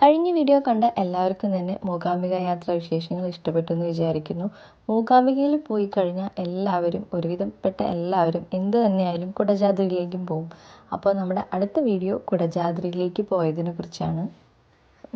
കഴിഞ്ഞ വീഡിയോ കണ്ട എല്ലാവർക്കും തന്നെ മൂകാംബിക യാത്ര വിശേഷങ്ങൾ ഇഷ്ടപ്പെട്ടു എന്ന് വിചാരിക്കുന്നു. മൂകാംബികയിൽ പോയി കഴിഞ്ഞാൽ എല്ലാവരും ഒരുവിധപ്പെട്ട എല്ലാവരും എന്ത് തന്നെയായാലും കുടജാദ്രിയിലേക്കും പോകും. അപ്പോൾ നമ്മുടെ അടുത്ത വീഡിയോ കുടജാദ്രിയിലേക്ക് പോയതിനെ കുറിച്ചാണ്.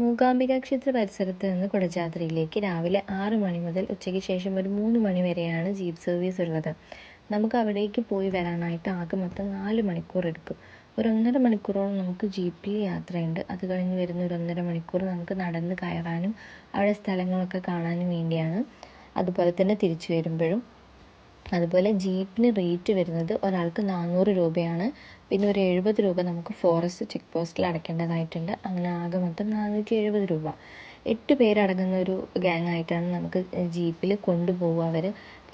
മൂകാംബിക ക്ഷേത്ര പരിസരത്ത് നിന്ന് കുടജാദ്രിയിലേക്ക് രാവിലെ ആറ് മണി മുതൽ ഉച്ചയ്ക്ക് ശേഷം ഒരു മൂന്ന് മണി വരെയാണ് ജീപ്പ് സർവീസ് ഉള്ളത്. നമുക്ക് അവിടേക്ക് പോയി വരാനായിട്ട് ആകെ മൊത്തം നാല് മണിക്കൂർ എടുക്കും. ഒരു ഒന്നര മണിക്കൂറോളം നമുക്ക് ജീപ്പിൽ യാത്രയുണ്ട്. അത് കഴിഞ്ഞ് വരുന്ന ഒരു ഒന്നര മണിക്കൂർ നമുക്ക് നടന്ന് കയറാനും അവിടെ സ്ഥലങ്ങളൊക്കെ കാണാനും വേണ്ടിയാണ്. അതുപോലെ തന്നെ തിരിച്ചു വരുമ്പോഴും. അതുപോലെ ജീപ്പിന് റേറ്റ് വരുന്നത് ഒരാൾക്ക് നാനൂറ് രൂപയാണ്. പിന്നെ ഒരു എഴുപത് രൂപ നമുക്ക് ഫോറസ്റ്റ് ചെക്ക് പോസ്റ്റിൽ അടയ്ക്കേണ്ടതായിട്ടുണ്ട്. അങ്ങനെ ആകെ മൊത്തം നാനൂറ്റി എഴുപത് രൂപ. എട്ട് പേരടങ്ങുന്ന ഒരു ഗ്യാങ് ആയിട്ടാണ് നമുക്ക് ജീപ്പിൽ കൊണ്ടുപോവുക അവർ.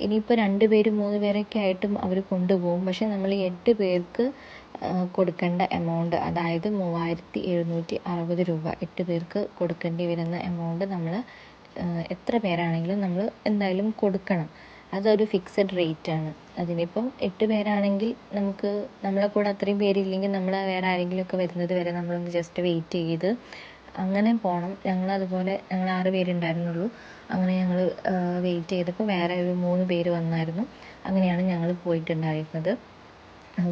ഇനിയിപ്പോൾ രണ്ട് പേര് മൂന്ന് പേരൊക്കെ ആയിട്ടും അവർ കൊണ്ടുപോകും. പക്ഷേ നമ്മൾ എട്ട് പേർക്ക് കൊടുക്കേണ്ട എമൗണ്ട് അതായത് മൂവായിരത്തി എഴുന്നൂറ്റി അറുപത് രൂപ. എട്ട് പേർക്ക് കൊടുക്കേണ്ടി വരുന്ന എമൗണ്ട് നമ്മൾ എത്ര പേരാണെങ്കിലും നമ്മൾ എന്തായാലും കൊടുക്കണം. അതൊരു ഫിക്സഡ് ആണ്. അതിനിപ്പം എട്ട് പേരാണെങ്കിൽ നമുക്ക് നമ്മളെ കൂടെ അത്രയും പേരില്ലെങ്കിൽ നമ്മൾ വേറെ ആരെങ്കിലുമൊക്കെ വരുന്നത് വരെ നമ്മളൊന്ന് ജസ്റ്റ് വെയിറ്റ് ചെയ്ത് അങ്ങനെ പോകണം ഞങ്ങൾ അതുപോലെ ഞങ്ങൾ ആറ് പേരുണ്ടായിരുന്നുള്ളൂ. അങ്ങനെ ഞങ്ങൾ വെയിറ്റ് ചെയ്തപ്പോൾ വേറെ ഒരു മൂന്ന് പേര് വന്നായിരുന്നു. അങ്ങനെയാണ് ഞങ്ങൾ പോയിട്ടുണ്ടായിരുന്നത്.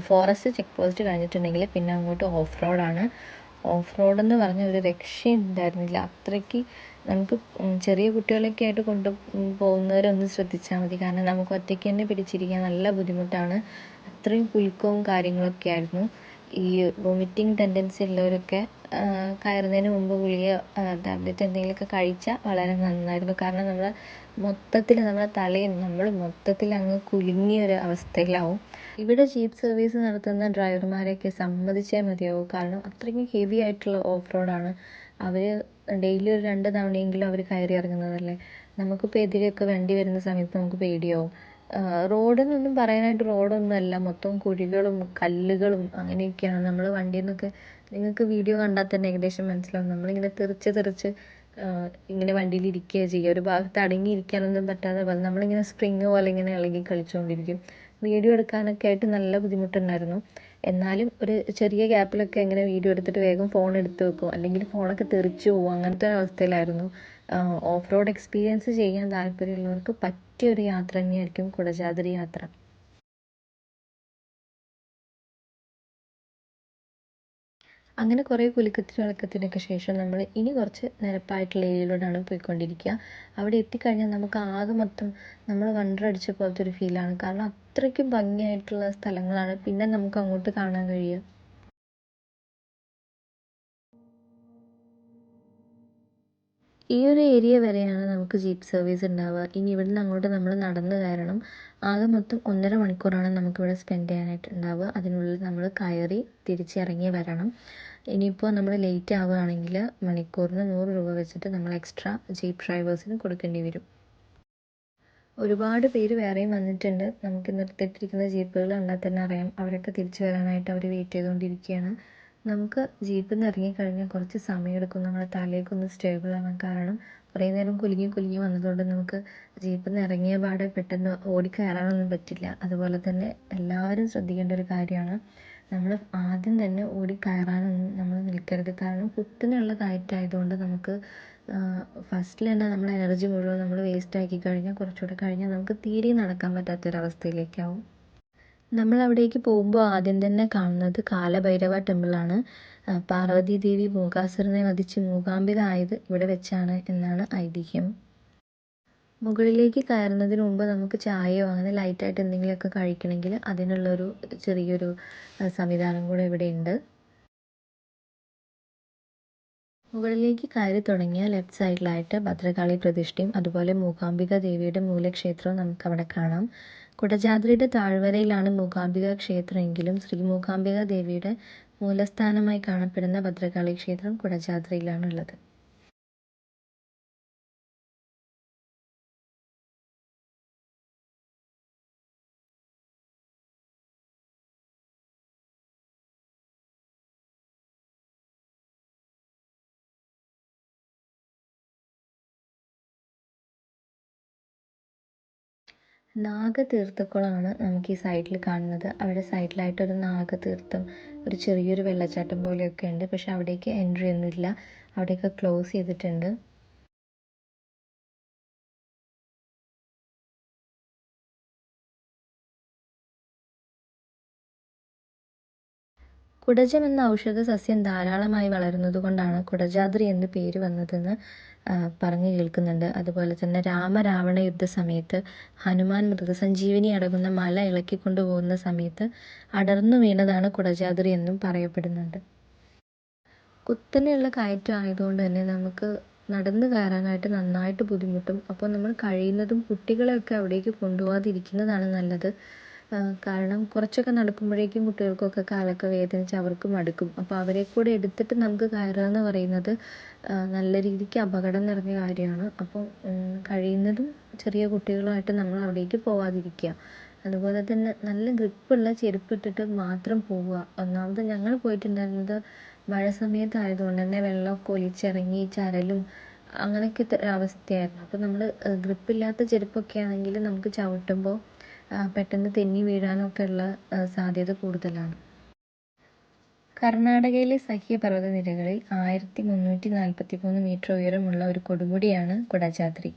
ഫോറസ്റ്റ് ചെക്ക് പോസ്റ്റ് കഴിഞ്ഞിട്ടുണ്ടെങ്കിൽ പിന്നെ അങ്ങോട്ട് ഓഫ് റോഡാണ് ഓഫ് റോഡ് എന്ന് പറഞ്ഞ ഒരു രക്ഷയും ഉണ്ടായിരുന്നില്ല അത്രയ്ക്ക് നമുക്ക് ചെറിയ കുട്ടികളൊക്കെ ആയിട്ട് കൊണ്ട് പോകുന്നവരൊന്ന് ശ്രദ്ധിച്ചാൽ മതി. കാരണം നമുക്ക് ഒറ്റയ്ക്ക് തന്നെ പിടിച്ചിരിക്കാൻ നല്ല ബുദ്ധിമുട്ടാണ്. അത്രയും കുലുക്കവും കാര്യങ്ങളൊക്കെ ആയിരുന്നു. ഈ വൊമിറ്റിംഗ് ടെൻഡൻസി ഉള്ളവരൊക്കെ കയറുന്നതിന് മുമ്പ് ഗുളിക ടാബ്ലറ്റ് എന്തെങ്കിലുമൊക്കെ കഴിച്ചാൽ വളരെ നന്നായിരുന്നു. കാരണം നമ്മൾ മൊത്തത്തിൽ നമ്മുടെ തലയും നമ്മൾ മൊത്തത്തിൽ അങ്ങ് കുലുങ്ങിയ ഒരു അവസ്ഥയിലാവും. ഇവിടെ ജീപ്പ് സർവീസ് നടത്തുന്ന ഡ്രൈവർമാരെയൊക്കെ സമ്മതിച്ചേ മതിയാവൂ. കാരണം അത്രയ്ക്കും ഹെവി ആയിട്ടുള്ള ഓഫ് റോഡാണ് അവർ ഡെയിലി ഒരു രണ്ട് തവണയെങ്കിലും അവർ കയറി ഇറങ്ങുന്നതല്ലേ? നമുക്കിപ്പോൾ എതിരെയൊക്കെ വണ്ടി വരുന്ന സമയത്ത് നമുക്ക് പേടിയാവും. റോഡെന്നൊന്നും പറയാനായിട്ട് റോഡൊന്നുമല്ല. മൊത്തം കുഴികളും കല്ലുകളും അങ്ങനെയൊക്കെയാണ്. നമ്മൾ വണ്ടിയിൽ നിന്നൊക്കെ നിങ്ങൾക്ക് വീഡിയോ കണ്ടാൽ തന്നെ ഏകദേശം മനസ്സിലാവും. നമ്മളിങ്ങനെ തെറിച്ച് തെറിച്ച് ഇങ്ങനെ വണ്ടിയിൽ ഇരിക്കുകയാണ് ചെയ്യുക. ഒരു ഭാഗത്ത് അടങ്ങിയിരിക്കാനൊന്നും പറ്റാതെ നമ്മളിങ്ങനെ സ്പ്രിങ് പോലെ ഇങ്ങനെ ഇളകി കളിച്ചുകൊണ്ടിരിക്കും. വീഡിയോ എടുക്കാനൊക്കെ ആയിട്ട് നല്ല ബുദ്ധിമുട്ടുണ്ടായിരുന്നു. എന്നാലും ഒരു ചെറിയ ഗ്യാപ്പിലൊക്കെ ഇങ്ങനെ വീഡിയോ എടുത്തിട്ട് വേഗം ഫോൺ എടുത്ത് വെക്കും. അല്ലെങ്കിൽ ഫോണൊക്കെ തെറിച്ച് പോകും അങ്ങനത്തെ അവസ്ഥയിലായിരുന്നു. ഓഫ് റോഡ് എക്സ്പീരിയൻസ് ചെയ്യാൻ താല്പര്യമുള്ളവർക്ക് പറ്റിയ ഒരു യാത്ര തന്നെയായിരിക്കും കുടജാദ്രി യാത്ര. അങ്ങനെ കുറേ കുലുക്കത്തിനും ഇളക്കത്തിനൊക്കെ ശേഷം നമ്മൾ ഇനി കുറച്ച് നിരപ്പായിട്ടുള്ള ഏരിയയിലൂടെയാണ് പോയിക്കൊണ്ടിരിക്കുക. അവിടെ എത്തിക്കഴിഞ്ഞാൽ നമുക്ക് ആകെ മൊത്തം നമ്മൾ വണ്ടറടിച്ച പോലത്തെ ഒരു ഫീലാണ് കാരണം അത്രയ്ക്കും ഭംഗിയായിട്ടുള്ള സ്ഥലങ്ങളാണ്. പിന്നെ നമുക്ക് അങ്ങോട്ട് കാണാൻ കഴിയുക. ഈ ഒരു ഏരിയ വരെയാണ് നമുക്ക് ജീപ്പ് സർവീസ് ഉണ്ടാവുക ഇനി ഇവിടുന്ന് അങ്ങോട്ട് നമ്മൾ നടന്ന് കയറണം. ആകെ മൊത്തം ഒന്നര മണിക്കൂറാണ് നമുക്കിവിടെ സ്പെൻഡ് ചെയ്യാനായിട്ട് ഉണ്ടാവുക അതിനുള്ളിൽ നമ്മൾ കയറി തിരിച്ചിറങ്ങി വരണം. ഇനിയിപ്പോൾ നമ്മൾ ലേറ്റ് ആവുകയാണെങ്കിൽ മണിക്കൂറിന് നൂറ് രൂപ വെച്ചിട്ട് നമ്മൾ എക്സ്ട്രാ ജീപ്പ് ഡ്രൈവേഴ്സിന് കൊടുക്കേണ്ടി വരും. ഒരുപാട് പേര് വേറെയും വന്നിട്ടുണ്ട്. നമുക്ക് നിർത്തിയിട്ടിരിക്കുന്ന ജീപ്പുകൾ കണ്ടാൽ തന്നെ അറിയാം. അവരൊക്കെ തിരിച്ചു വരാനായിട്ട് അവർ വെയിറ്റ് ചെയ്തുകൊണ്ടിരിക്കുകയാണ് നമുക്ക് ജീപ്പിൽ നിന്ന് ഇറങ്ങിക്കഴിഞ്ഞാൽ കുറച്ച് സമയമെടുക്കും നമ്മുടെ തലയൊക്കെ ഒന്ന് സ്റ്റേബിൾ ആവാൻ കാരണം കുറേ നേരം കുലുങ്ങി കുലുങ്ങി വന്നതുകൊണ്ട് നമുക്ക് ജീപ്പിൽ നിന്ന് ഇറങ്ങിയ പാടെ പെട്ടെന്ന് ഓടിക്കയറാനൊന്നും പറ്റില്ല. അതുപോലെ തന്നെ എല്ലാവരും ശ്രദ്ധിക്കേണ്ട ഒരു കാര്യമാണ് നമ്മൾ ആദ്യം തന്നെ ഓടി കയറാനൊന്നും നമ്മൾ നിൽക്കരുത്. കാരണം കുത്തനെയുള്ള കയറ്റമായതുകൊണ്ട് നമുക്ക് ഫസ്റ്റിൽ തന്നെ നമ്മൾ എനർജി മുഴുവൻ നമ്മൾ വേസ്റ്റ് ആക്കി കഴിഞ്ഞാൽ കുറച്ചുകൂടെ കഴിഞ്ഞാൽ നമുക്ക് തീരെ നടക്കാൻ പറ്റാത്തൊരവസ്ഥയിലേക്കാവും. നമ്മൾ അവിടേക്ക് പോകുമ്പോൾ ആദ്യം തന്നെ കാണുന്നത് കാലഭൈരവ ടെമ്പിളാണ്. പാർവതി ദേവി മൂകാസുരനെ വധിച്ച് മൂകാംബിക ആയത് ഇവിടെ വെച്ചാണ് എന്നാണ് ഐതിഹ്യം. മുകളിലേക്ക് കയറുന്നതിന് മുമ്പ് നമുക്ക് ചായയോ അങ്ങനെ ലൈറ്റായിട്ട് എന്തെങ്കിലുമൊക്കെ കഴിക്കണമെങ്കിൽ അതിനുള്ളൊരു ചെറിയൊരു സംവിധാനം കൂടെ ഇവിടെയുണ്ട്. മുകളിലേക്ക് കയറി തുടങ്ങിയ ലെഫ്റ്റ് സൈഡിലായിട്ട് ഭദ്രകാളി പ്രതിഷ്ഠയും അതുപോലെ മൂകാംബിക ദേവിയുടെ മൂലക്ഷേത്രവും നമുക്ക് അവിടെ കാണാം. കുടജാദ്രിയുടെ താഴ്വരയിലാണ് മൂകാംബിക ക്ഷേത്രമെങ്കിലും ശ്രീ മൂകാംബിക ദേവിയുടെ മൂലസ്ഥാനമായി കാണപ്പെടുന്ന ഭദ്രകാളി ക്ഷേത്രം കുടജാദ്രിയിലാണുള്ളത്. നാഗതീർത്ഥക്കുളമാണ് നമുക്ക് ഈ സൈഡിൽ കാണുന്നത്. അവിടെ സൈഡിലായിട്ടൊരു നാഗതീർത്ഥം ഒരു ചെറിയൊരു വെള്ളച്ചാട്ടം പോലെയൊക്കെ ഉണ്ട്. പക്ഷെ അവിടേക്ക് എൻട്രി ഒന്നുമില്ല. അവിടെയൊക്കെ ക്ലോസ് ചെയ്തിട്ടുണ്ട്. കുടജം എന്ന ഔഷധ സസ്യം ധാരാളമായി വളരുന്നത് കൊണ്ടാണ് കുടജാദ്രി എന്ന് പേര് വന്നതെന്ന് പറഞ്ഞു കേൾക്കുന്നുണ്ട്. അതുപോലെ തന്നെ രാമരാവണ യുദ്ധ സമയത്ത് ഹനുമാൻ മൃതസഞ്ജീവനി അടങ്ങുന്ന മല ഇളക്കിക്കൊണ്ട് പോകുന്ന സമയത്ത് അടർന്നു വീണതാണ് കുടജാദ്രി എന്നും പറയപ്പെടുന്നുണ്ട്. കുത്തനെയുള്ള കയറ്റം ആയതുകൊണ്ട് തന്നെ നമുക്ക് നടന്നു കയറാനായിട്ട് നന്നായിട്ട് ബുദ്ധിമുട്ടും. അപ്പോൾ നമ്മൾ കഴിയുന്നതും കുട്ടികളെയൊക്കെ അവിടേക്ക് കൊണ്ടുപോകാതിരിക്കുന്നതാണ് നല്ലത്. കാരണം കുറച്ചൊക്കെ നടക്കുമ്പോഴേക്കും കുട്ടികൾക്കൊക്കെ കാലൊക്കെ വേദനിച്ച് അവർക്ക് മടുക്കും. അപ്പോൾ അവരെ കൂടെ എടുത്തിട്ട് നമുക്ക് കയറുക എന്ന് പറയുന്നത് നല്ല രീതിക്ക് അപകടം നിറഞ്ഞ കാര്യമാണ്. അപ്പോൾ കഴിയുന്നതും ചെറിയ കുട്ടികളുമായിട്ട് നമ്മൾ അവിടേക്ക് പോവാതിരിക്കുക. അതുപോലെ തന്നെ നല്ല ഗ്രിപ്പുള്ള ചെരുപ്പ് ഇട്ടിട്ട് മാത്രം പോവുക. ഒന്നാമത് ഞങ്ങൾ പോയിട്ടുണ്ടായിരുന്നത് മഴ സമയത്തായതുകൊണ്ട് തന്നെ വെള്ളമൊക്കെ ഒലിച്ചിറങ്ങി ചരലും അങ്ങനെയൊക്കെ അവസ്ഥയായിരുന്നു. അപ്പോൾ നമ്മൾ ഗ്രിപ്പില്ലാത്ത ചെരുപ്പൊക്കെ ആണെങ്കിൽ നമുക്ക് ചവിട്ടുമ്പോൾ പെട്ടെന്ന് തെന്നി വീഴാനൊക്കെ ഉള്ള സാധ്യത കൂടുതലാണ്. കർണാടകയിലെ സഹ്യപർവത നിരകളിൽ ആയിരത്തി മുന്നൂറ്റി നാൽപ്പത്തി മൂന്ന് മീറ്റർ ഉയരമുള്ള ഒരു കൊടുമുടിയാണ് കുടജാദ്രി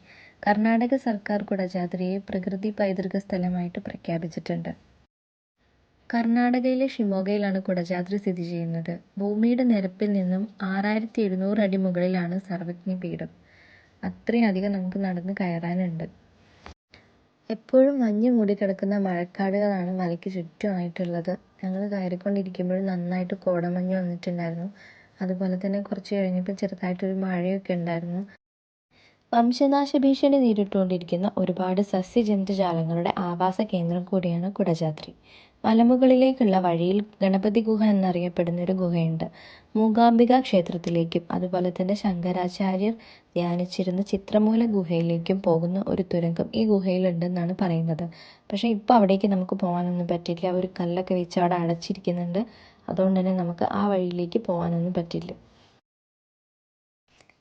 കർണാടക സർക്കാർ കുടജാദ്രിയെ പ്രകൃതി പൈതൃക സ്ഥലമായിട്ട് പ്രഖ്യാപിച്ചിട്ടുണ്ട്. കർണാടകയിലെ ഷിമോഗയിലാണ് കുടജാദ്രി സ്ഥിതി ചെയ്യുന്നത്. ഭൂമിയുടെ നിരപ്പിൽ നിന്നും ആറായിരത്തി എഴുന്നൂറ് അടി മുകളിലാണ് സർവജ്ഞ പീഠം അത്രയധികം നമുക്ക് നടന്ന് കയറാനുണ്ട്. എപ്പോഴും മഞ്ഞ് മൂടിക്കിടക്കുന്ന മഴക്കാടുകളാണ് മലയ്ക്ക് ചുറ്റുമായിട്ടുള്ളത്. ഞങ്ങൾ കയറിക്കൊണ്ടിരിക്കുമ്പോൾ നന്നായിട്ട് കോടമഞ്ഞ് വന്നിട്ടുണ്ടായിരുന്നു. അതുപോലെ തന്നെ കുറച്ച് കഴിഞ്ഞപ്പോൾ ചെറുതായിട്ടൊരു മഴയൊക്കെ ഉണ്ടായിരുന്നു. വംശനാശ ഭീഷണി നേരിട്ടുകൊണ്ടിരിക്കുന്ന ഒരുപാട് സസ്യജന്തുജാലങ്ങളുടെ ആവാസ കേന്ദ്രം കൂടിയാണ് കുടജാദ്രി മലമുകളിലേക്കുള്ള വഴിയിൽ ഗണപതി ഗുഹ എന്നറിയപ്പെടുന്ന ഒരു ഗുഹയുണ്ട്. മൂകാംബിക ക്ഷേത്രത്തിലേക്കും അതുപോലെ തന്നെ ശങ്കരാചാര്യർ ധ്യാനിച്ചിരുന്ന ചിത്രമൂല ഗുഹയിലേക്കും പോകുന്ന ഒരു തുരങ്കം ഈ ഗുഹയിലുണ്ടെന്നാണ് പറയുന്നത്. പക്ഷേ ഇപ്പോൾ അവിടേക്ക് നമുക്ക് പോകാനൊന്നും പറ്റില്ല. ഒരു കല്ലൊക്കെ വെച്ച് അവിടെ അടച്ചിരിക്കുന്നുണ്ട്. അതുകൊണ്ട് തന്നെ നമുക്ക് ആ വഴിയിലേക്ക് പോകാനൊന്നും പറ്റില്ല.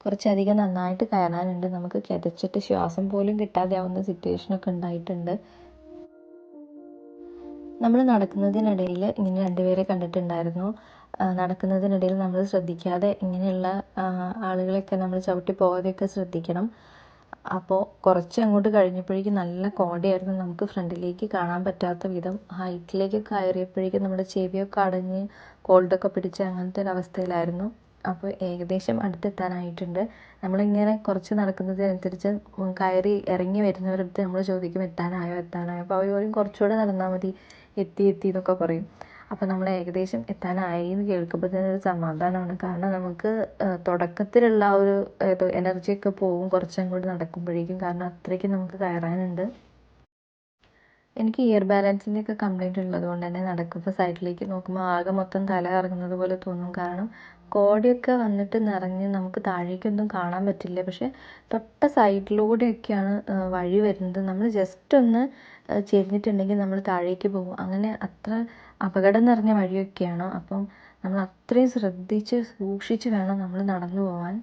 കുറച്ചധികം നന്നായിട്ട് കയറാനുണ്ട്. നമുക്ക് കിതച്ചിട്ട് ശ്വാസം പോലും കിട്ടാതെ ആവുന്ന സിറ്റുവേഷനൊക്കെ ഉണ്ടായിട്ടുണ്ട്. നമ്മൾ നടക്കുന്നതിനിടയിൽ ഇങ്ങനെ രണ്ടുപേരെ കണ്ടിട്ടുണ്ടായിരുന്നു. നടക്കുന്നതിനിടയിൽ നമ്മൾ ശ്രദ്ധിക്കാതെ ഇങ്ങനെയുള്ള ആളുകളെയൊക്കെ നമ്മൾ ചവിട്ടി പോകാതെയൊക്കെ ശ്രദ്ധിക്കണം. അപ്പോൾ കുറച്ച് അങ്ങോട്ട് കഴിഞ്ഞപ്പോഴേക്കും നല്ല കോടയായിരുന്നു. നമുക്ക് ഫ്രണ്ടിലേക്ക് കാണാൻ പറ്റാത്ത വിധം ഹൈറ്റിലേക്ക് കയറിയപ്പോഴേക്കും നമ്മുടെ ചെവിയൊക്കെ അടഞ്ഞ് കോൾഡൊക്കെ പിടിച്ച് അങ്ങനത്തെ ഒരു അവസ്ഥയിലായിരുന്നു. അപ്പോൾ ഏകദേശം അടുത്തെത്താനായിട്ടുണ്ട്. നമ്മളിങ്ങനെ കുറച്ച് നടക്കുന്നതിനനുസരിച്ച് കയറി ഇറങ്ങി വരുന്നവരടുത്ത് നമ്മൾ ചോദിക്കും എത്താനായോ? എത്താനായോ? അപ്പോൾ അവർ പറയും കുറച്ചുകൂടെ നടന്നാൽ മതി. എത്തി എത്തി എന്നൊക്കെ പറയും. അപ്പോൾ നമ്മൾ ഏകദേശം എത്താനായി എന്ന് കേൾക്കുമ്പോൾ തന്നെ ഒരു സമാധാനമാണ്. കാരണം നമുക്ക് തുടക്കത്തിലുള്ള ഒരു എനർജിയൊക്കെ പോകും കുറച്ചങ്ങോട്ട് നടക്കുമ്പോഴേക്കും. കാരണം അത്രയ്ക്ക് നമുക്ക് കയറാനുണ്ട്. എനിക്ക് ഇയർ ബാലൻസിന്റെ ഒക്കെ കംപ്ലൈന്റ് ഉള്ളത് കൊണ്ട് തന്നെ നടക്കുമ്പോൾ സൈഡിലേക്ക് നോക്കുമ്പോൾ ആകെ മൊത്തം തല കറങ്ങുന്നത് പോലെ തോന്നും. കാരണം കോടയൊക്കെ വന്നിട്ട് നിറഞ്ഞ് നമുക്ക് താഴേക്കൊന്നും കാണാൻ പറ്റില്ല. പക്ഷെ തൊട്ട സൈഡിലൂടെയൊക്കെയാണ് വഴി വരുന്നത്. നമ്മൾ ജസ്റ്റ് ഒന്ന് ചെരിഞ്ഞിട്ടുണ്ടെങ്കിൽ നമ്മൾ താഴേക്ക് പോകും. അങ്ങനെ അത്ര അപകടം നിറഞ്ഞ വഴിയൊക്കെയാണ്. അപ്പം നമ്മൾ അത്രയും ശ്രദ്ധിച്ച് സൂക്ഷിച്ച് വേണം നമ്മൾ നടന്നു പോവാൻ.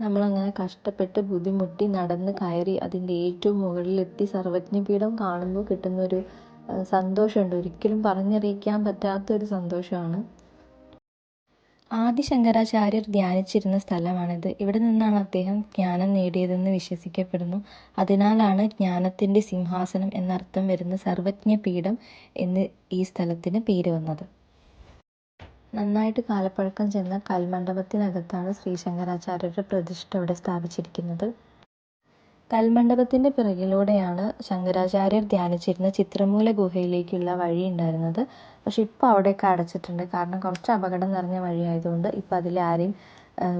നമ്മളങ്ങനെ കഷ്ടപ്പെട്ട് ബുദ്ധിമുട്ടി നടന്ന് കയറി അതിന്റെ ഏറ്റവും മുകളിലെത്തി സർവജ്ഞപീഠം കാണുമ്പോൾ കിട്ടുന്നൊരു സന്തോഷമുണ്ട്. ഒരിക്കലും പറഞ്ഞറിയിക്കാൻ പറ്റാത്തൊരു സന്തോഷമാണ്. ആദി ശങ്കരാചാര്യർ ധ്യാനിച്ചിരുന്ന സ്ഥലമാണിത്. ഇവിടെ നിന്നാണ് അദ്ദേഹം ജ്ഞാനം നേടിയതെന്ന് വിശ്വസിക്കപ്പെടുന്നു. അതിനാലാണ് ജ്ഞാനത്തിന്റെ സിംഹാസനം എന്നർത്ഥം വരുന്ന സർവജ്ഞപീഠം എന്ന് ഈ സ്ഥലത്തിന് പേര് വന്നത്. നന്നായിട്ട് കാലപ്പഴക്കം ചെന്ന കൽമണ്ഡപത്തിനകത്താണ് ശ്രീ ശങ്കരാചാര്യരുടെ പ്രതിഷ്ഠ ഇവിടെ സ്ഥാപിച്ചിരിക്കുന്നത്. കൽമണ്ഡപത്തിന്റെ പിറകിലൂടെയാണ് ശങ്കരാചാര്യർ ധ്യാനിച്ചിരുന്ന ചിത്രമൂല ഗുഹയിലേക്കുള്ള വഴി ഉണ്ടായിരുന്നത്. പക്ഷെ ഇപ്പോൾ അവിടെയൊക്കെ അടച്ചിട്ടുണ്ട്. കാരണം കുറച്ച് അപകടം നിറഞ്ഞ വഴിയായതുകൊണ്ട് ഇപ്പോൾ അതിൽ ആരെയും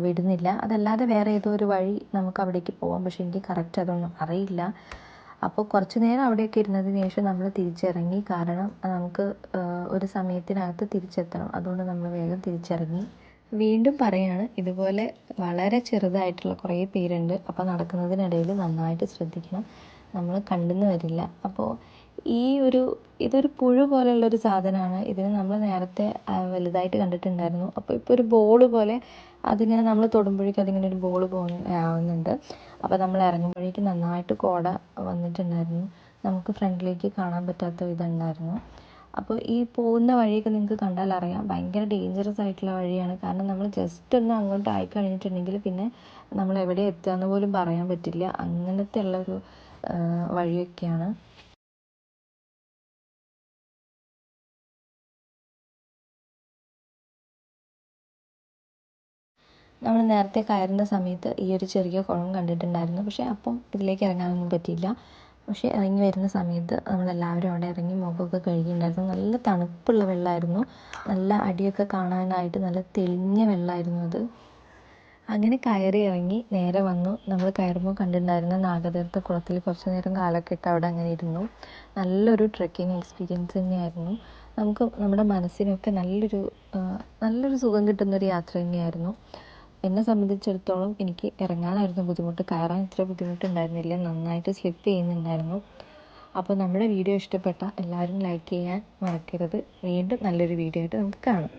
വിടുന്നില്ല. അതല്ലാതെ വേറെ ഏതോ ഒരു വഴി നമുക്ക് അവിടേക്ക് പോവാം. പക്ഷെ എനിക്ക് കറക്റ്റ് അതൊന്നും അറിയില്ല. അപ്പോൾ കുറച്ച് നേരം അവിടെയൊക്കെ ഇരുന്നതിന് ശേഷം നമ്മൾ തിരിച്ചിറങ്ങി. കാരണം നമുക്ക് ഒരു സമയത്തിനകത്ത് തിരിച്ചെത്തണം. അതുകൊണ്ട് നമ്മൾ വേഗം തിരിച്ചിറങ്ങി. വീണ്ടും പറയാണ് ഇതുപോലെ വളരെ ചെറുതായിട്ടുള്ള കുറേ പേരുണ്ട്. അപ്പോൾ നടക്കുന്നതിനിടയിൽ നന്നായിട്ട് ശ്രദ്ധിക്കണം. നമ്മൾ കണ്ടെന്ന് വരില്ല. അപ്പോൾ ഈ ഒരു ഇതൊരു പുഴു പോലെയുള്ളൊരു സാധനമാണ്. ഇതിനെ നമ്മൾ നേരത്തെ വലുതായിട്ട് കണ്ടിട്ടുണ്ടായിരുന്നു. അപ്പോൾ ഇപ്പോൾ ഒരു ബോൾ പോലെ അതിനെ നമ്മൾ തൊടുമ്പോഴേക്കും അതിങ്ങനെ ഒരു ബോൾ പോകുന്നുണ്ട് അപ്പോൾ നമ്മൾ ഇറങ്ങുമ്പോഴേക്കും നന്നായിട്ട് കോട വന്നിട്ടുണ്ടായിരുന്നു. നമുക്ക് ഫ്രണ്ടിലേക്ക് കാണാൻ പറ്റാത്ത വിധം ഉണ്ടായിരുന്നു അപ്പോൾ ഈ പോകുന്ന വഴിയൊക്കെ നിങ്ങൾക്ക് കണ്ടാൽ അറിയാം ഭയങ്കര ഡേഞ്ചറസ് ആയിട്ടുള്ള വഴിയാണ്. കാരണം നമ്മൾ ജസ്റ്റ് ഒന്ന് അങ്ങോട്ട് ആയി കഴിഞ്ഞിട്ടുണ്ടെങ്കിൽ പിന്നെ നമ്മൾ എവിടെ എത്തുകയെന്ന് പോലും പറയാൻ പറ്റില്ല. അങ്ങനത്തെ ഉള്ളൊരു വഴിയൊക്കെയാണ്. നമ്മൾ നേരത്തെ കയറുന്ന സമയത്ത് ഈ ഒരു ചെറിയ കുളം കണ്ടിട്ടുണ്ടായിരുന്നു. പക്ഷേ അപ്പം ഇതിലേക്ക് ഇറങ്ങാനൊന്നും പറ്റിയില്ല. പക്ഷേ ഇറങ്ങി വരുന്ന സമയത്ത് നമ്മളെല്ലാവരും അവിടെ ഇറങ്ങി മുഖമൊക്കെ കഴുകിയിട്ടുണ്ടായിരുന്നു. നല്ല തണുപ്പുള്ള വെള്ളമായിരുന്നു നല്ല അടിയൊക്കെ കാണാനായിട്ട് നല്ല തെളിഞ്ഞ വെള്ളമായിരുന്നു അത്. അങ്ങനെ കയറി ഇറങ്ങി നേരെ വന്നു. നമ്മൾ കയറുമ്പോൾ കണ്ടിട്ടുണ്ടായിരുന്ന നാഗതീർത്ഥ കുളത്തിൽ കുറച്ച് നേരം കാലൊക്കെ ഇട്ട് അവിടെ അങ്ങനെ ഇരുന്നു. നല്ലൊരു ട്രെക്കിംഗ് എക്സ്പീരിയൻസ് തന്നെയായിരുന്നു. നമുക്ക് നമ്മുടെ മനസ്സിനൊക്കെ നല്ലൊരു നല്ലൊരു സുഖം കിട്ടുന്നൊരു യാത്ര തന്നെയായിരുന്നു. എന്നെ സംബന്ധിച്ചിടത്തോളം എനിക്ക് ഇറങ്ങാനായിരുന്നു ബുദ്ധിമുട്ട്. കയറാൻ ഇത്ര ബുദ്ധിമുട്ടുണ്ടായിരുന്നില്ല. നന്നായിട്ട് സ്ലിപ്പ് ചെയ്യുന്നുണ്ടായിരുന്നു. അപ്പോൾ നമ്മുടെ വീഡിയോ ഇഷ്ടപ്പെട്ടാൽ എല്ലാവരും ലൈക്ക് ചെയ്യാൻ മറക്കരുത്. വീണ്ടും നല്ലൊരു വീഡിയോ ആയിട്ട് നമുക്ക് കാണാം.